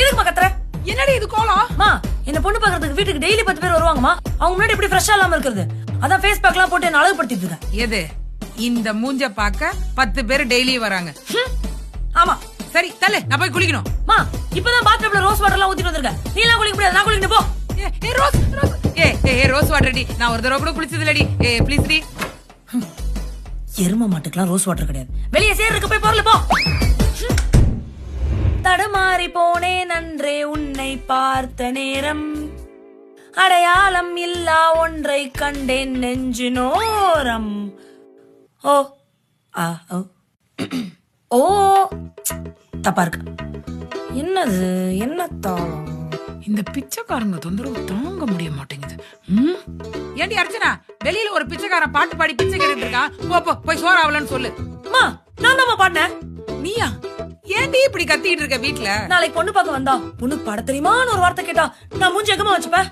எதுக்குமா கத்துற? என்னடி இது கோலம் மா என்ன பொண்ணு பாக்குறதுக்கு வீட்டுக்கு டெய்லி பத்து பேர் வருவாங்கம்மா. அவங்க முன்னாடி எப்படி ஃப்ரெஷ்ஷா இல்லாம இருக்கிறது? அதான் ஃபேஸ் பேக்லாம் போட்டு என்ன அழகுபடுத்திட்டு இருக்கேன் எது? இந்த மூஞ்ச பார்க்க பத்து பேர் டெய்லி வராங்க. ஆமா. சரி தள்ளு. நான் போய் குளிக்கணும். மா இப்பதான் பாத்ரூம்ல ரோஸ் வாட்டர் எல்லாம் ஊத்திட்டு வந்திருக்கேன் நீ எல்லாம் குளிக்க முடியாது நான் குளிக்கணும் போ. ஏ, ரோஸ் ரோஸ் ஏ ஏ, ரோஸ் வாட்டர் டி. நான் ஒரு தடவை கூட குளிச்சது இல்லடி ஏ please D. Eruma மாட்டுக்கெல்லாம் rose water கிடையாது. வெளியே சேர்றதுக்கு போய் பொருள் போ. தடுமாறி போனேன் நன்றே உன்னை பார்த்த நேரம். அடையாளம் இல்லா ஒன்றை கண்டேன் நெஞ்சினோரம் ஓ ஆ ஓ. ஓ தப்பா இருக்கு. என்னது என்ன தாளம்? இந்த பிச்சைக்காரங்க தொந்தரவு தாங்க முடிய மாட்டேங்குது. ம்? ஏண்டி அர்ச்சனா வெளியில ஒரு பிச்சைக்காரன் பாட்டு பாடி பிச்சை கேட்டுட்டு இருக்கான். போ போ போய் சோறு ஆகலன்னு சொல்லு. அம்மா நான் தான் பாடினேன். நீயா? ஏண்டி இப்படி கத்திட்டு இருக்க வீட்ல? நாளைக்கு பொண்ணு பார்க்க வந்தா. பொண்ணு பட தெரியுமான்னு ஒரு வார்த்தை கேட்டா நான் மூஞ்சி எங்கம்மா வச்சுப்பேன்?